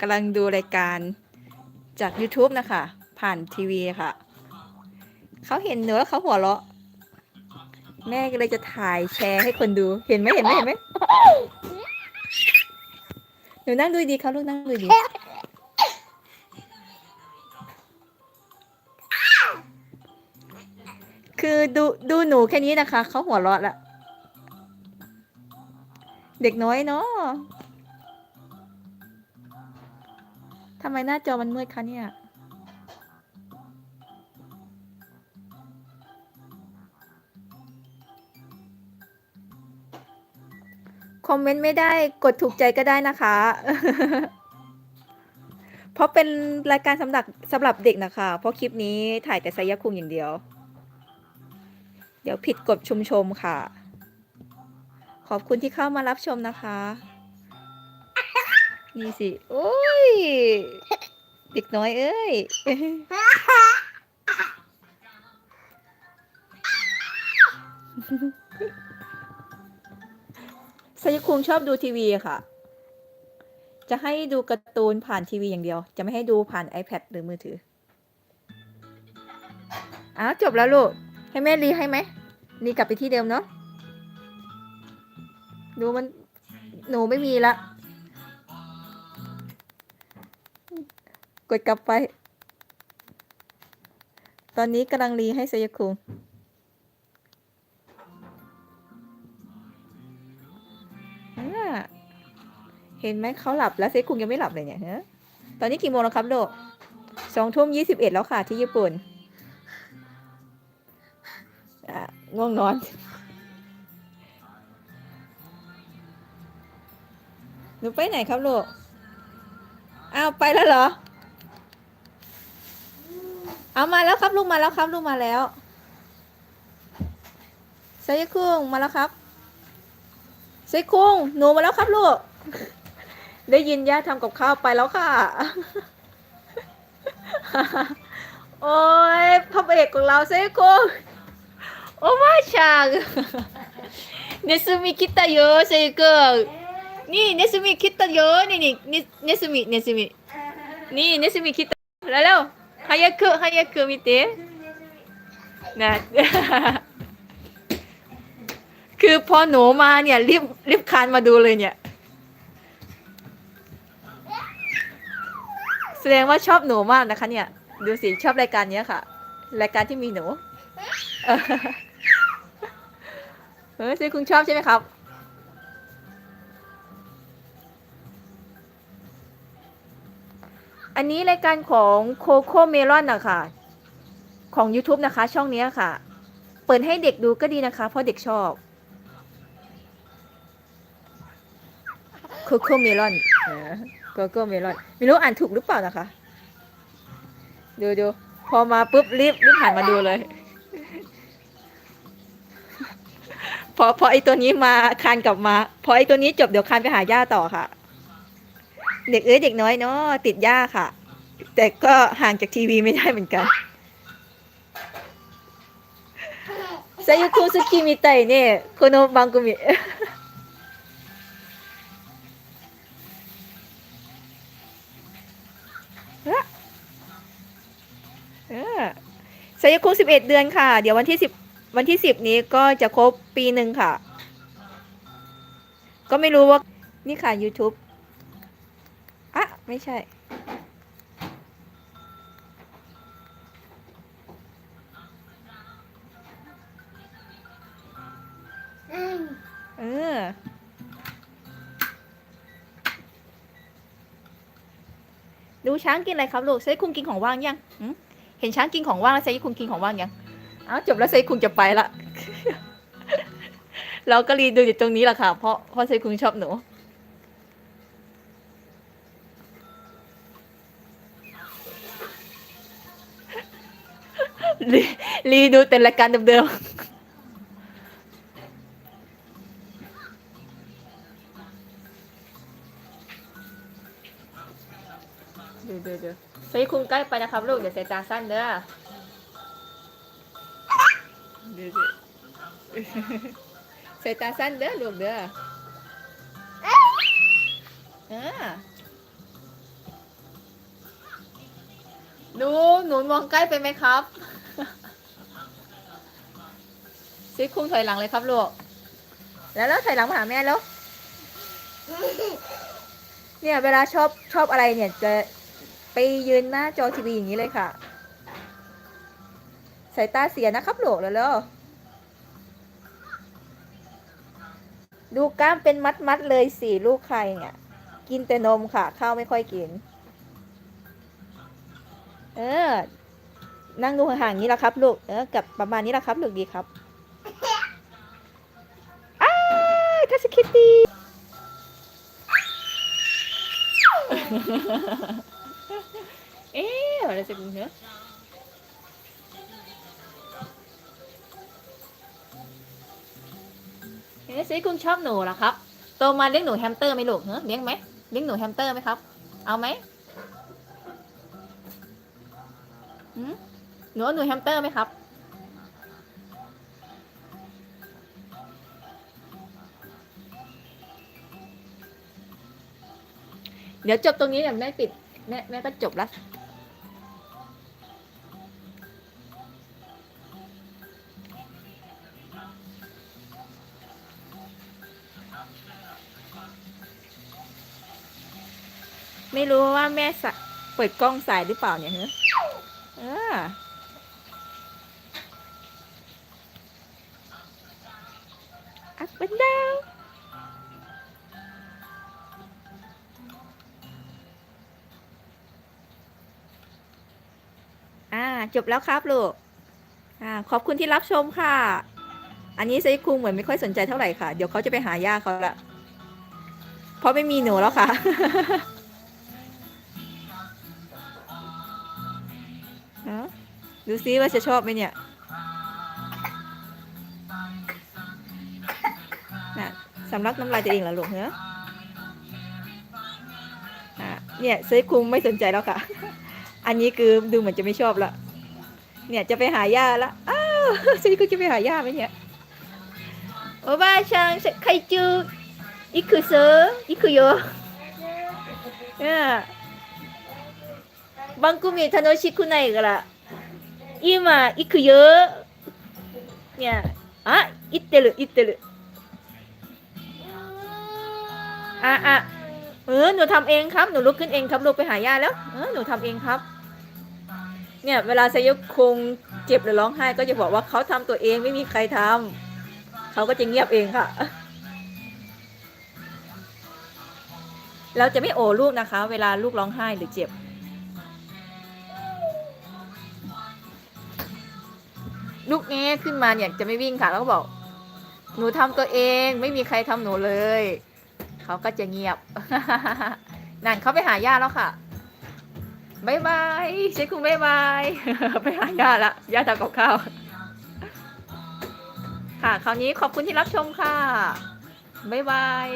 กำลังดูรายการจาก YouTube นะคะ ผ่านทีวีค่ะ เขาเห็นหนูแล้วเขาหัวเราะ แม่ก็เลยจะถ่ายแชร์ให้คนดู เห็นไหมเห็นไหมเห็นไหมหนูนั่งดูดีเขาลูกนั่งดูดี คือดูดูหนูแค่นี้นะคะ เขาหัวเราะละ เด็กน้อยเนาะ ไมหน้าจอมันมืดคะเนี่ย คอมเมนต์ไม่ได้กดถูกใจก็ได้นะคะ เพราะเป็นรายการสำหรับสำหรับเด็กนะคะ เพราะคลิปนี้ถ่ายแต่ไซยคุงอย่างเดียว เดี๋ยวผิดกฎชุมชมค่ะ ขอบคุณที่เข้ามารับชมนะคะ นี่สิ โอ้ย เด็กน้อยเอ้ยไซยคุงชอบดูทีวีค่ะ จะให้ดูการ์ตูนผ่านทีวีอย่างเดียว จะไม่ให้ดูผ่าน iPad หรือมือถือ อ้าวจบแล้วลูก ให้แม่รีให้ไหมรีกลับไปที่เดิมเนาะ ดูมัน หนูไม่มีละ กดกลับไป ตอนนี้กำลังรีให้เซยคุงเห็นไหมเขาหลับแล้วเซคุงยังไม่หลับเลยเนี่ยฮะตอนนี้กี่โมงแล้วครับโดกสองทุ่มยี่สิบเอ็ดแล้วค่ะที่ญี่ปุ่นอะง่วงนอน หนูไปไหนครับลูก อ้าว ไปแล้วเหรอ เอามาแล้วครับลูกมาแล้วครับลูกมาแล้วไซยคุงมาแล้วครับไซคุงหนูมาแล้วครับลูก ได้ยินย่าทำกับข้าวไปแล้วค่ะ โอ้ยพระเอกของเราไซคุงโอ้มาช่างเนสมิคิตาโยไซคุงนี่เนสมิคิตาโยนี่นี่เนสมิเนสมินี่เนสมิคิตาแล้ว 早く早く見てนะ คือพอหนูมาเนี่ยรีบรีบคานมาดูเลยเนี่ย แสดงว่าชอบหนูมากนะคะ เนี่ย ดูสิชอบรายการเนี้ยค่ะ รายการที่มีหนู เออเออซีคุณชอบใช่ไหมครับ อันนี้รายการของโคโค่เมลอนนะคะของ YouTube นะคะ ช่องนี้ค่ะ เปิดให้เด็กดูก็ดีนะคะ เพราะเด็กชอบโคโค่เมลอนโคโค่เมลอนไม่รู้อ่านถูกหรือเปล่านะคะ ดูดูพอมาปุ๊บรีบรีบหันมาดูเลย พอพอไอตัวนี้มาคานกลับมา พอไอตัวนี้จบเดี๋ยวคานไปหาย่าต่อค่ะ เด็กเอ้ยเด็กน้อยเนาะติดยญ้าค่ะ แต่ก็ห่างจากทีวีไม่ได้เหมือนกันซายุคุสุกิมิไตเนี่ยคโนบังกุมิสายุคุสิบเอ็ดเดือนค่ะ เดี๋ยววันที่สิบวันที่สิบนี้ก็จะครบปีหนึ่งค่ะ ก็ไม่รู้ว่า นี่ค่ะ YouTube ไม่ใช่ เออ ดูช้างกินอะไรครับลูกเซคุงกินของว่างยังเห็นช้างกินของว่างแล้วเซคุงกินของว่างยังอ้าวจบแล้วเซคุงจะไปละเราก็รีดูอยู่ตรงนี้แหละค่ะ เพราะเพราะเซคุงชอบหนู รีรีดูแต่รายการเดิมๆดูดูดูใช้คุณใกล้ไปนะครับลูก เดี๋ยวสายตาสั้นเด้อดูดูสายตาสั้นเด้อลูกเด้อเออหนูหนูมองใกล้ไปไหมครับ ซิคุ้งถอยหลังเลยครับลูก แล้วแล้วถอยหลังมาหาแม่แล้ว เนี่ยเวลาชอบชอบอะไรเนี่ยจะไปยืนหน้าจอทีวีอย่างนี้เลยค่ะ สายตาเสียนะครับลูกแล้วแล้วดูกล้ามเป็นมัดมัดเลยสี่ลูกใครเนี่ย กินแต่นมค่ะ ข้าวไม่ค่อยกิน เออ นั่งดูห่างๆนี้แหละครับ ลูก เออ กับประมาณนี้แหละครับ ลูกดีครับอ้าทัศคิตตี้เอ๊ะอะไรจะเป็นเนื้อเอ๊ะซีคุณชอบหนูเหรอครับ โตมาเลี้ยงหนูแฮมสเตอร์ไหมลูกเนอะเลี้ยงไหมเลี้ยงหนูแฮมสเตอร์ไหมครับ เอาไหมหืม หนูเอหนูแฮมสเตอร์ไหมครับเดี๋ยวจบตรงนี้เดี๋ยวแม่ปิดแม่แม่ก็จบแล้วไม่รู้ว่าแม่สะเปิดกล้องสายหรือเปล่าเนี่ยเฮ้เออ จบแล้วครับลูกอ่าขอบคุณที่รับชมค่ะ อันนี้ไซคุงเหมือนไม่ค่อยสนใจเท่าไหร่ค่ะ เดี๋ยวเขาจะไปหาย่าเขาละ เพราะไม่มีหนูแล้วค่ะ ดูซิว่าจะชอบไหมเนี่ยน่ะสำลักน้ำลายตัวเองเหรอลูกเหรออะเนี่ยเซคุงไม่สนใจแล้วค่ะ อันนี้คือดูเหมือนจะไม่ชอบละ เนี่ยจะไปหาย่าละอ้าวซีก็จะไปหาย่าไหมเนี่ยโอ้บ้าชังใครจูอีกคือเซออีกคือโยเนี่ยบางกุมีทนชิคุไนกันละอีมาอีกคือเยอะเนี่ยอะอิเตลุอิเตลุอะอะเออหนูทำเองครับ หนูลุกขึ้นเองครับลุกไปหาย่าแล้ว เออหนูทำเองครับ เนี่ยเวลาสยบคงเจ็บหรือร้องไห้ ก็จะบอกว่าเขาทำตัวเองไม่มีใครทำเขาก็จะเงียบเองค่ะ เราจะไม่โอลูกนะคะ เวลาลูกร้องไห้หรือเจ็บ ลูกแง่ขึ้นมาเนี่ยจะไม่วิ่งค่ะแล้วก็บอก หนูทำตัวเองไม่มีใครทำหนูเลย เขาก็จะเงียบนั่นเขาไปหาย่าแล้วค่ะ บายบายเชฟคุณบายบายไปหาย่าละย่าทำกับข้าว ค่ะ คราวนี้ขอบคุณที่รับชมค่ะบายบาย